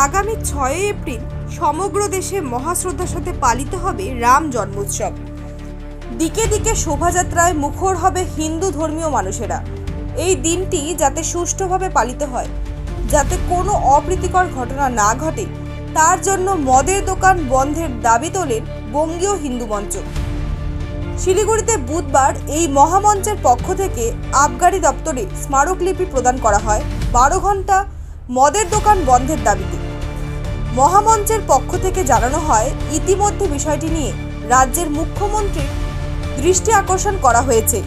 আগামী ছয়ই এপ্রিল সমগ্র দেশে মহাশ্রদ্ধার সাথে পালিত হবে রাম জন্মোৎসব। দিকে দিকে শোভাযাত্রায় মুখর হবে হিন্দু ধর্মীয় মানুষেরা। এই দিনটি যাতে সুষ্ঠুভাবে পালিত হয়, যাতে কোনো অপ্রীতিকর ঘটনা না ঘটে, তার জন্য মদের দোকান বন্ধের দাবি তোলেন বঙ্গীয় হিন্দু মঞ্চ। শিলিগুড়িতে বুধবার এই মহামঞ্চের পক্ষ থেকে আবগারি দপ্তরে স্মারকলিপি প্রদান করা হয় বারো ঘণ্টা মদের দোকান বন্ধের দাবিতে। মহামঞ্চের পক্ষ থেকে জানানো হয়, ইতিমধ্যে বিষয়টি নিয়ে রাজ্যের মুখ্যমন্ত্রীর দৃষ্টি আকর্ষণ করা হয়েছে।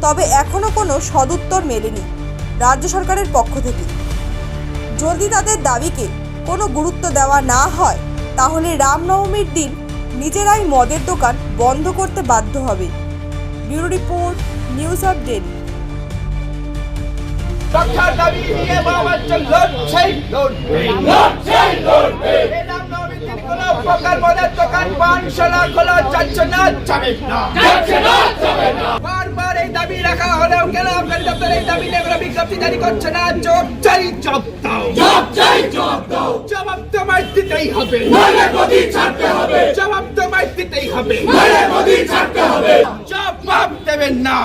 তবে এখনও কোনো সদুত্তর মেলেনি রাজ্য সরকারের পক্ষ থেকে। যদি তাদের দাবিকে কোনো গুরুত্ব দেওয়া না হয়, তাহলে রামনবমীর দিন নিজেরাই মদের দোকান বন্ধ করতে বাধ্য হবে। Bureau report, news update. রক্ষার দাবি নিয়ে মহামাঞ্চল লড়ছেই লড়বে লড়ছেই লড়বে। এই রামনবমীর দিন কোনো প্রকার মদের দোকান পানশালা খোলা যাচ্ছে না যাবে না যাচ্ছে না যাবে না বারবার এই দাবি রাখা হলেও কেন আপনার দপ্তর এই দাবি নিয়ে কোনো বিজ্ঞপ্তি জারি করছে না? জবাব চাই জবাব দাও। জবাব চাই জবাব দাও। জবাব তোমায় দিতেই হবে। নইলে গদি ছাড়তে হবে। জবাব তোমায় দিতেই হবে। নইলে গদি ছাড়তে হবে। জবাব দেবেন না।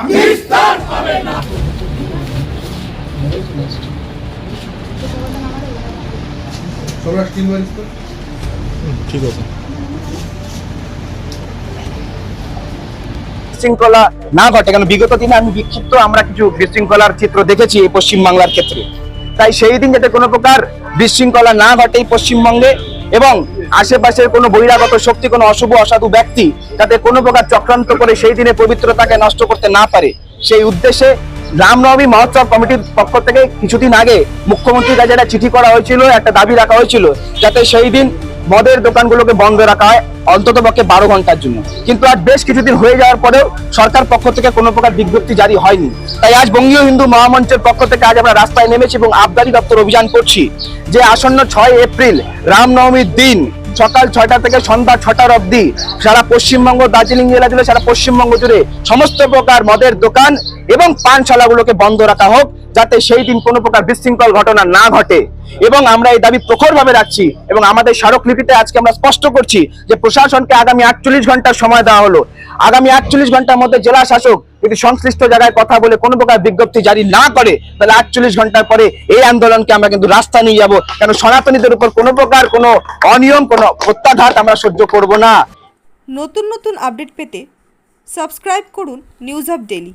বিশৃঙ্খলা না ঘটে কারণ বিগত দিনে আমি বিক্ষিপ্ত, আমরা কিছু বিশৃঙ্খলার চিত্র দেখেছি পশ্চিমবাংলার ক্ষেত্রে। তাই সেই দিন যাতে কোনো প্রকার বিশৃঙ্খলা না ঘটে পশ্চিমবঙ্গে এবং আশেপাশের কোনো বহিরাগত শক্তি, কোনো অশুভ, অসাধু ব্যক্তি যাতে কোনো প্রকার চক্রান্ত করে সেই দিনে পবিত্রতাকে নষ্ট করতে না পারে, সেই উদ্দেশ্যে রামনবমী মহোৎসব কমিটির পক্ষ থেকে কিছুদিন আগে মুখ্যমন্ত্রীর কাছে একটা চিঠি করা হয়েছিল, একটা দাবি রাখা হয়েছিল, যাতে সেই দিন মদের দোকানগুলোকে বন্ধ রাখা হয়। অন্তত পক্ষে বারো ঘণ্টার জন্য। কিন্তু আজ বেশ কিছুদিন হয়ে যাওয়ার পরেও সরকার পক্ষ থেকে কোনো প্রকার বিজ্ঞপ্তি জারি হয়নি। তাই আজ বঙ্গীয় হিন্দু মহামঞ্চের পক্ষ থেকে আজ আমরা রাস্তায় নেমেছি এবং আবগারি দপ্তর অভিযান করছি যে আসন্ন ছয় এপ্রিল রামনবমীর দিন সকাল ছয়টা থেকে সন্ধ্যা ছটার অবধি সারা পশ্চিমবঙ্গ, দার্জিলিং জেলা জুড়ে, সারা পশ্চিমবঙ্গ জুড়ে সমস্ত প্রকার মদের দোকান এবং পানশালাগুলোকে বন্ধ রাখা হোক, যাতে সেই দিন কোনো প্রকার বিশৃঙ্খল ঘটনা না ঘটে। এবং আমরা এই দাবি প্রখরভাবে রাখছি এবং আমাদের স্মারকলিপিতে আজকে আমরা স্পষ্ট করছি যে প্রশাসনকে আগামী আটচল্লিশ ঘণ্টার সময় দেওয়া হলো। আগামী আটচল্লিশ ঘণ্টার মধ্যে জেলা শাসক যদি সংশ্লিষ্ট জায়গায় কথা বলে কোনো প্রকার বিজ্ঞপ্তি জারি না করে, তাহলে আটচল্লিশ ঘণ্টার পরে এই আন্দোলনকে আমরা কিন্তু রাস্তা নিয়ে যাব। কেন সনাতনীদের উপর কোনো প্রকার কোনো অনিয়ম, কোনো প্রত্যাঘাত আমরা সহ্য করব না। নতুন নতুন আপডেট পেতে সাবস্ক্রাইব করুন নিউজ আপ ডেলি